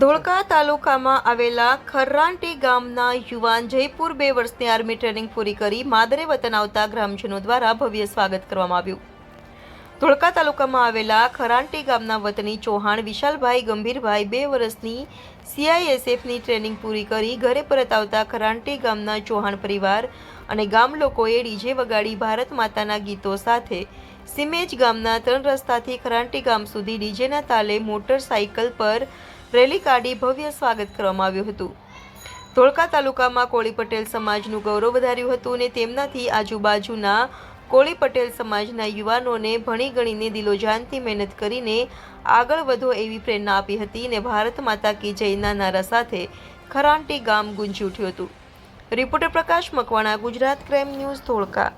ધોળકા તાલુકામાં આવેલા ખર્રાંટી ગામના યુવાન જયપુર બે વર્ષની આર્મી ટ્રેનિંગ પૂરી કરી માદરે વતન આવતા ગ્રામજનો દ્વારા ભવ્ય સ્વાગત કરવામાં આવ્યું. ધોળકા તાલુકામાં આવેલા ખરાંટી ગામના વતની ચૌહાણ વિશાલભાઈ ગંભીરભાઈ બે વર્ષની સીઆઈએસએફની ટ્રેનિંગ પૂરી કરી ઘરે પરત આવતા ખરાંટી ગામના ચૌહાણ પરિવાર અને ગામ લોકોએ ડીજે વગાડી ભારત માતાના ગીતો સાથે સિમેજ ગામના ત્રણ રસ્તાથી ખરાંટી ગામ સુધી ડીજેના તાલે મોટરસાઇકલ પર રેલી કાઢી ભવ્ય સ્વાગત કરવામાં આવ્યું હતું. ધોળકા તાલુકામાં કોળી પટેલ સમાજનું ગૌરવ વધાર્યું હતું અને તેમનાથી આજુબાજુના કોળી પટેલ સમાજના યુવાનોને ભણી ગણીને દિલોજાનથી મહેનત કરીને આગળ વધો એવી પ્રેરણા આપી હતી અને ભારત માતા કી જયના નારા સાથે ખરાંટી ગામ ગુંજી ઉઠ્યું હતું. Reporter Prakash Makwana, Gujarat crime news Dholka.